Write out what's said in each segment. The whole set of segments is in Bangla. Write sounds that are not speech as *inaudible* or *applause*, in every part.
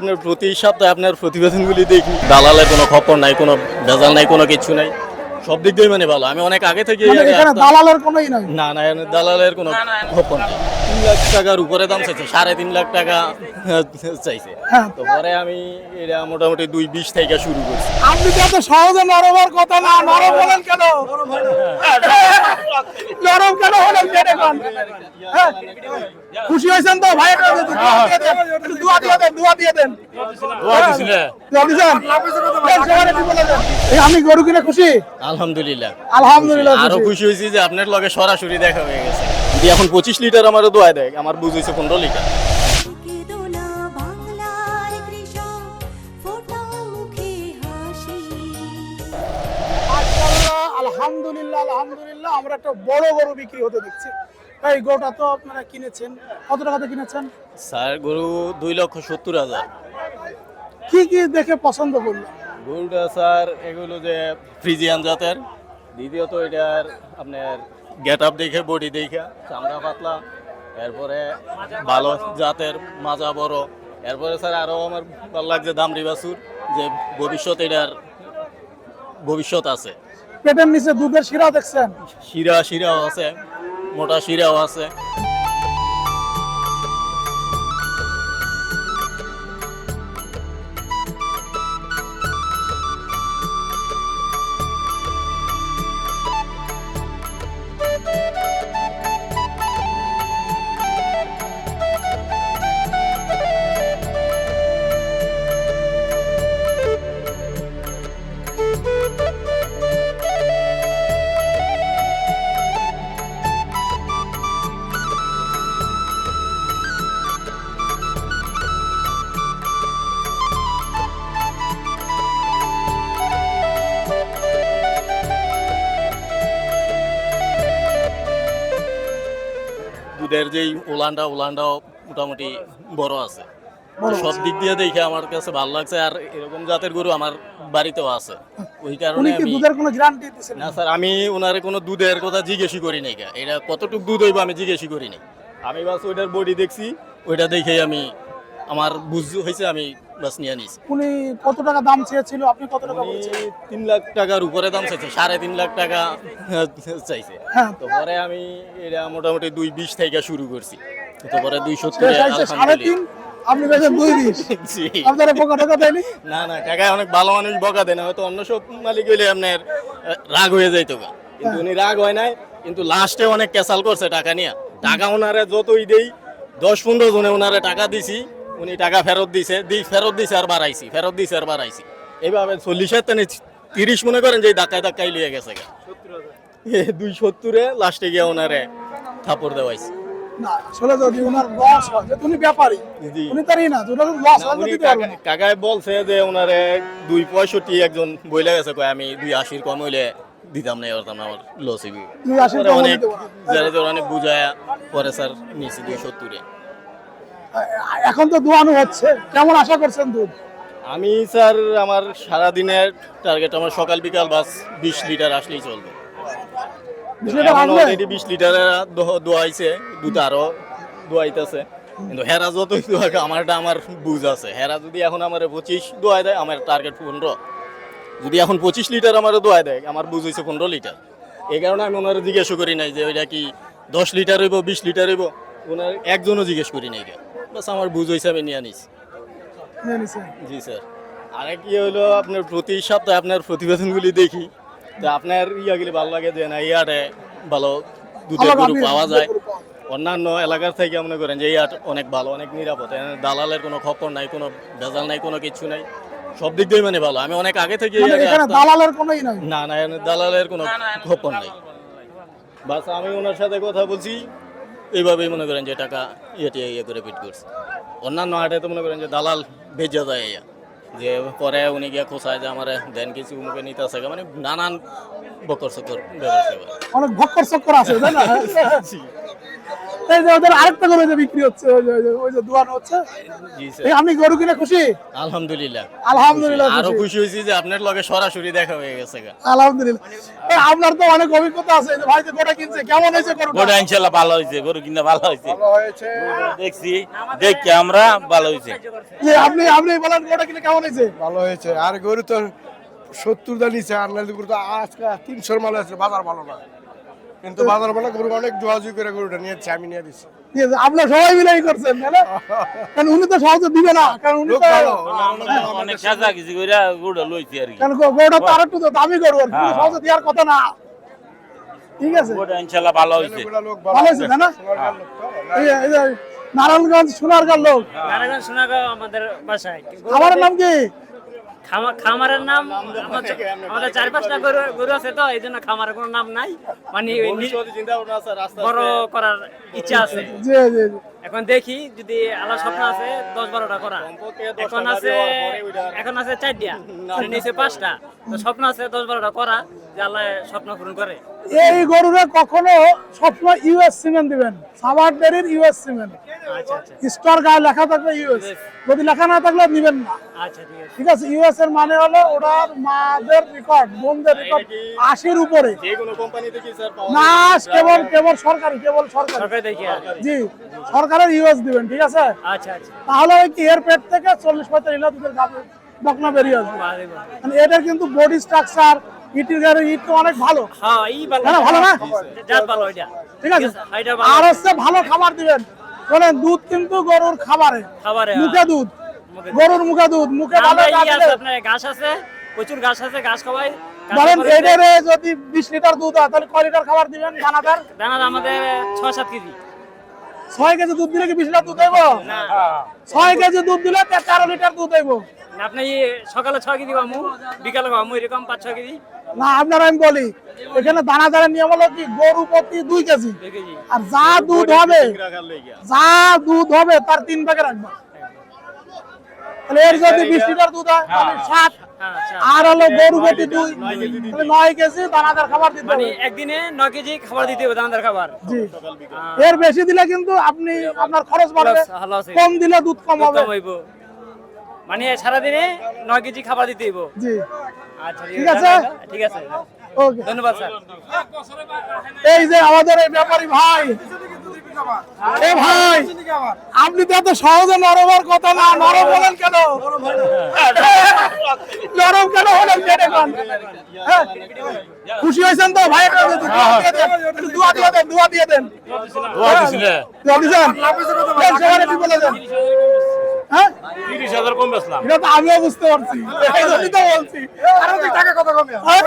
আপনার প্রতি সপ্তাহে আপনার প্রতিবেদনগুলি দেখি। দালালের কোনো খবর নাই কোনো ভেজাল নাই কোনো কিছু নাই। সব দিক দিয়ে মানে ভালো। আমি অনেক আগে থেকে মানে দালালের কোনো না না দালালের কোনো খবর নেই। লাখ টাকার উপরে দাম চাইছে সাড়ে তিন লাখ টাকা চাইছে। হ্যাঁ। তো পরে আমি এটা মোটামুটি দুই বিশ থেকে শুরু করছি। আপনি তো এত সহজে নরমের কথা না? নরম হলেন কেন? নরম কেন হলেন কেন হ্যাঁ? খুশি হয়েছেন তো? ভাই দোয়া দিয়ে দেন, দোয়া দিয়ে দেন। আমি গরু কিনে খুশি? আলহামদুলিল্লাহ। আলহামদুলিল্লাহ আরও। খুশি হয়েছি যে আপনার লগে সরাসরি দেখা হয়ে গেছে। এখন পঁচিশ লিটার আমার দোয়া দেয় আমার বুঝেছে পনেরো লিটার। আলহামদুলিল্লাহ আলহামদুলিল্লাহ আমরা একটা বড় গরু বিক্রি হতে দেখছি। এই গরুটা তো আপনারা কিনেছেন কত টাকাতে কিনেছেন? স্যার গরু দুই লক্ষ সত্তর হাজার। কি কি দেখে পছন্দ করলেন? গরুটা স্যার এগুলো যে ফ্রিজিয়ান জাতের দ্বিতীয়ত এটার আপনার গেট আপ দেখে বডি দেখে চামড়া পাতলা এরপরে ভালো জাতের মাজা বড়। এরপরে স্যার আরও আমার ভালো লাগছে দামরি রিবাসুর যে ভবিষ্যৎ এটার ভবিষ্যৎ আছে। পেটের নিচে দুধের শিরা দেখছেন? শিরা শিরাও আছে মোটা শিরাও আছে। দুধের যেই উলানটা উলানটাও মোটামুটি বড় আছে। সব দিক দিয়ে দেখে আমার কাছে ভালো লাগছে আর এরকম জাতের গরু আমার বাড়িতেও আছে। ওই কারণে আমি দুধের কোনো গ্যারান্টি না স্যার আমি ওনারে কোনো দুধের কথা জিজ্ঞেসই করি নাই এটা কতটুকু দুধ হইব আমি জিজ্ঞেসই করি নাই। আমি বাস ওইটার বডি দেখছি ওইটা দেখেই আমি আমার বুঝ হয়েছে আমি বাস নিয়ে নিছি উনি কত টাকা দাম চেয়েছিল? আপনি কত টাকা বলছেন? তিন লাখ টাকার উপরে দাম চাইছে সাড়ে তিন লাখ টাকা চাইছে। হ্যাঁ। তো পরে আমি এটা মোটামুটি দুই বিশ থেকে শুরু করছি। তো পরে দুই সত্তর সাড়ে তিন আপনি বেশি দুই বিশ। *laughs* আপনারা পোকা টাকা দেয়নি? না না টাকায় অনেক ভালো মানুষ বকা দেয় না হয়তো অন্য সব মালিক হইলে আপনার রাগ হয়ে যাইতো। কিন্তু উনি রাগ হয় নাই কিন্তু লাস্টে অনেক ক্যাসাল করছে টাকা নিয়ে। টাকা ওনারে যতই দেই দশ পনেরো জনে ওনারে টাকা দিছি উনি টাকা ফেরত দিছে দি ফেরত দিছে আর বাড়াইছি ফেরত দিছে আর বাড়াইছি। এইভাবে চল্লিশের তেনে তিরিশ মনে করেন যে ধাক্কায় ধাক্কায় লিয়ে গেছে দুই সত্তরে লাস্টে গিয়ে ওনারে থাপড় দেওয়াইছে। কাকায় বলছে যে ওনারে দুই পঁয়ষট্টি একজন বইলে গেছে কয় আমি দুই আশির কম হইলে দিতাম না এবার আমার লস হইবি। অনেক যারা অনেক বুঝায় পরে স্যার নিয়েছি দুই সত্তরে। এখন তো দোয়ানো হচ্ছে। কেমন আশা করছেন দুধ? আমি স্যার আমার সারা দিনের টার্গেট আমার সকাল বিকাল বাস বিশ লিটার আসলেই চলবে। অলরেডি বিশ লিটার দোয়াইছে দুধ আরও দোয়াইতেছে। কিন্তু হেরা যতই দোয়াক আমারটা আমার বুঝ আছে। হেরা যদি এখন আমার পঁচিশ দোয়াই দেয় আমার টার্গেট পনেরো। যদি এখন পঁচিশ লিটার আমার দোয়াই দেয় আমার বুঝ হয়েছে পনেরো লিটার। এই কারণে আমি ওনারা জিজ্ঞেস করি নাই যে ওইটা কি দশ লিটার হইব বিশ লিটার হইব? ওনার একজনও জিজ্ঞেস করি নাই বাস আমার বুঝ আমি নিয়ে নিছে। জি স্যার। আরে কি হলো আপনার প্রতি সপ্তাহে আপনার প্রতিবেদনগুলি দেখি। তো আপনার ইয়াগুলি ভালো লাগে যে না ইয়ারে ভালো দুধের ভালো গরু পাওয়া যায়। অন্যান্য এলাকার থেকে মনে করেন যে এই হাট অনেক ভালো অনেক নিরাপদ। দালালের কোনো খবর নাই কোনো ভেজাল নাই কোনো কিছু নাই। সব দিক দিয়ে মানে ভালো। আমি অনেক আগে থেকে মানে আগে এখানে আসতাম। দালালের কোনোই না না দালালের কোনো খবর নাই। বাস আমি ওনার সাথে কথা বলছি। এইভাবেই মনে করেন যে টাকা ইয়েটি ইয়ে করে পিট করছে। অন্যান্য হাটে তো মনে করেন যে দালাল ভেজা যায় ইয়া। যে পরে উনি গিয়ে খোঁচায় যে আমার দেন কিছু মুখে নিতে আসে মানে নানান বকর চকর ব্যবস্থা। অনেক বকর চক্কর আছে *laughs* এই যে ওদের আরেকটা গরু যে বিক্রি হচ্ছে ওই যে ওই যে- দোয়ানো হচ্ছে। এই আপনি গরু কিনে খুশি? আলহামদুলিল্লাহ। আলহামদুলিল্লাহ আরও খুশি। খুশি যে আপনার লগে সরাসরি দেখা হয়ে গেছে আলহামদুলিল্লাহ। এই আপনার তো অনেক অভিজ্ঞতা আছে এই যে ভাই যে গোটা কিনছে কেমন হয়েছে গরু ভালো হয়েছে গরু কিনা ভালো হয়েছে। দেখছি দেখি আমরা ভালো হয়েছে। যে আপনি আপনি বলেন গোটা কিনে কেমন হয়েছে? ভালো হয়েছে। আর গরু তো সত্তর দা নিচে আর তো আজকে তিনশোর মাল আছে বাজার ভালো না। কিন্তু বাজার ভালো গরু অনেক জোয়াজুই করে গরুটা নিয়েছে আমি নিয়ে দিচ্ছি আছে, সবাই মিলে করছেন কারণ উনি তো সহজে দিবে না কারণ উনি লোক তো অনেক সাজা কিছু করে গরুটা লইছি আর কি। কারণ গরুটা তো আর একটু তো দামি গরু আর কি, হ্যাঁ। সহজে দেওয়ার কথা না। ঠিক আছে? গরুটা ইনশাল্লাহ ভালো লোক ভালো তাই না। এই নারায়ণগঞ্জ সোনারগাঁর লোক। নারায়ণ সোনাগাঁও আমাদের বাসায়। আমার নাম কি? খামারের নাম আমাদের- চার পাঁচটা গরু গরু আছে তো এই জন্য খামারের কোনো নাম নাই। মানে বড় করার ইচ্ছা আছে। এখন দেখি যদি আল্লাহ স্বপ্ন আছে দশ বারোটা করা। এখন আছে এখন আছে চারটা। নিচে পাঁচটা। তো স্বপ্ন আছে দশ বারোটা করা যে আল্লাহ স্বপ্ন পূরণ করে। এই গরুরে কখনো সবসময় ইউএস সিমেন্ট দিবেন। সাবার ডেরির ইউএস সিমেন্ট। আচ্ছা আচ্ছা। স্টোর গায়ে লেখা থাকলে ইউএস। যদি লেখা না থাকলে নিবেন না। আচ্ছা ঠিক আছে। ইউএস এর মানে হলো ওটার মাদের রেকর্ড বোনদের রেকর্ড আশির উপরে। না কেবল কেবল সরকারি কেবল সরকারি। জি সরকারের ইউএস দিবেন ঠিক আছে? আচ্ছা আচ্ছা। তাহলে ওই কি এর পেট থেকে চল্লিশ পঁয়তাল্লিশ লিটার দুধের গাভী বকনা বেরিয়ে আসবে। মানে এটার কিন্তু বডি স্ট্রাকচার ইটির গাড়ি ইট তো অনেক ভালো। হ্যাঁ এই ভালো ভালো না? জাত ভালো এটা। ঠিক আছে? আর হচ্ছে ভালো খাবার দিবেন। বলেন দুধ কিন্তু গরুর খাবারে। খাবারে মুখে দুধ। গরুর মুখে দুধ। মুখে ভালো আমরা ই গাছ আছে দিলে- আপনার ঘাস আছে প্রচুর ঘাস আছে ঘাস খাওয়াই। ঘাসের বলেন যদি বিশ লিটার দুধ হয় তাহলে কয় লিটার খাবার দিবেন দানাদার? দানা আমাদের ছয় সাত কেজি। ছয় কেজি দুধ দিলে কি বিশ লিটার দুধ দেব না। ছয় কেজি দুধ দিলে তেরো লিটার দুধ দেবো আপনি সকালে ছয় কেজি বিকালে এরকম পাঁচ ছয় কেজি? না আপনার আমি বলি এখানে দানাদারের নিয়ম হলো কি গরু প্রতি দুই কেজি। আর যা দুধ হবে যা দুধ হবে তার তিন ভাগে রাখবা। তাহলে এর যদি বিশ লিটার দুধ হয় তাহলে সাত। হ্যাঁ আচ্ছা আর হলো গরু প্রতি দুই তাহলে নয় কেজি দানাদার খাবার দিতে মানে হবে। একদিনে নয় কেজি খাবার দিতে হবে দানাদার খাবার। জি। আহ, এর বেশি দিলে কিন্তু আপনি আপনার খরচ বাড়বে। কম দিলে দুধ কম হবে। মানে সারাদিনে নয় কেজি খাবার দিতে হইব। জি। আচ্ছা ঠিক আছে? ঠিক আছে। ওকে। ধন্যবাদ স্যার। এই যে আমাদের এই ব্যাপারী ভাই। এ ভাই আপনি তো এত সহজে নরমের কথা না নরম হলেন কেন? নরম কেন হলেন এখন? হ্যাঁ? খুশি হয়েছেন তো? ভাই দোয়া দিয়ে দেন, দোয়া দিয়ে দেন। দোয়া দিয়ে দোয়া দিছেন? দেন, সবাই বলে দেন। হ্যাঁ? তিরিশ হাজার কম বেচলাম। এটা তো আমিও বুঝতে পারছি। তো বলছি। হ্যাঁ?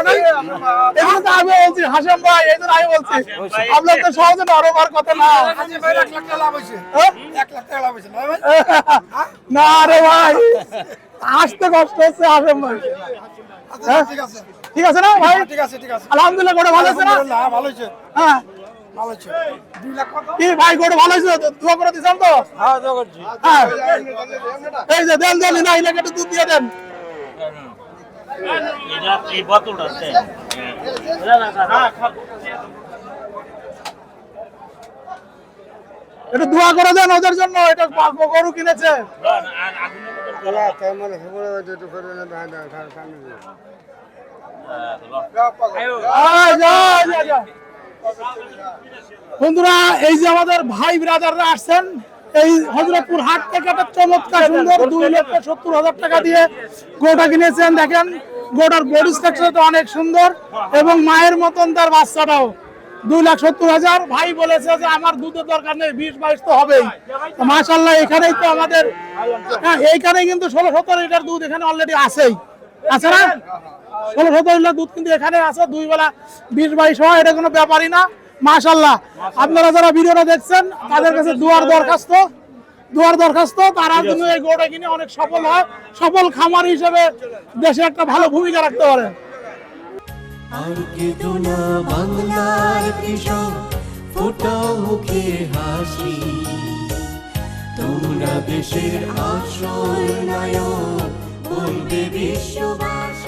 এই জন্য তো আমিও বলছি হাসাম ভাই এই জন্য আমি বলছি। আপনার তো সহজে নরম কথা না। হ্যাঁ? না রে ভাই? আসতে কষ্ট হচ্ছে হাসাম ভাই। হ্যাঁ? ঠিক আছে। না ভাই? আলহামদুলিল্লাহ গোটা ভালো আছে না? হ্যাঁ? কি ভাই গোটা ভালো আছে তো? দোয়া করে দিছেন তো? হ্যাঁ এই যে দেন দেন না এলাকা একটু দুধ দিয়ে দেন। এটা দোয়া করে দেন ওদের জন্য এটা গরু কিনেছে। আয়, যা, যা, যা। বন্ধুরা, এই যে আমাদের ভাই ব্রাদাররা আসছেন, এই হজরতপুর হাট থেকে একটা চমৎকার সুন্দর দুই লক্ষ সত্তর হাজার টাকা দিয়ে গোটা কিনেছেন, দেখেন, গোটার বডি স্ট্রাকচারটা অনেক সুন্দর এবং মায়ের মতন তার বাচ্চাটাও। দুই লাখ সত্তর হাজার, ভাই বলেছে যে আমার দুধের দরকার নেই, বিশ বাইশ তো হবেই। মাশাল্লাহ এখানেই তো আমাদের হ্যাঁ এইখানে কিন্তু ষোলো সতেরো লিটার দুধ এখানে অলরেডি আছেই। আছে না ষোলো সতেরো লিটার দুধ কিন্তু এখানে আছে দুই বেলা বিশ বাইশ হয় এটা কোনো ব্যাপারই না। মাশাল্লাহ। আপনারা যারা ভিডিওটা দেখছেন তাদের কাছে দুয়ার দরখাস্ত। দুয়ার দরখাস্ত তারা কিন্তু এই গরুটা কিনে অনেক সফল হয়। সফল খামার হিসেবে দেশে একটা ভালো ভূমিকা রাখতে পারে। আর কেঁদো না বাংলার কৃষক ফোটাও মুখে হাসি। তোমরা দেশের আসল নায়ক। বলবে বিশ্ববাসী।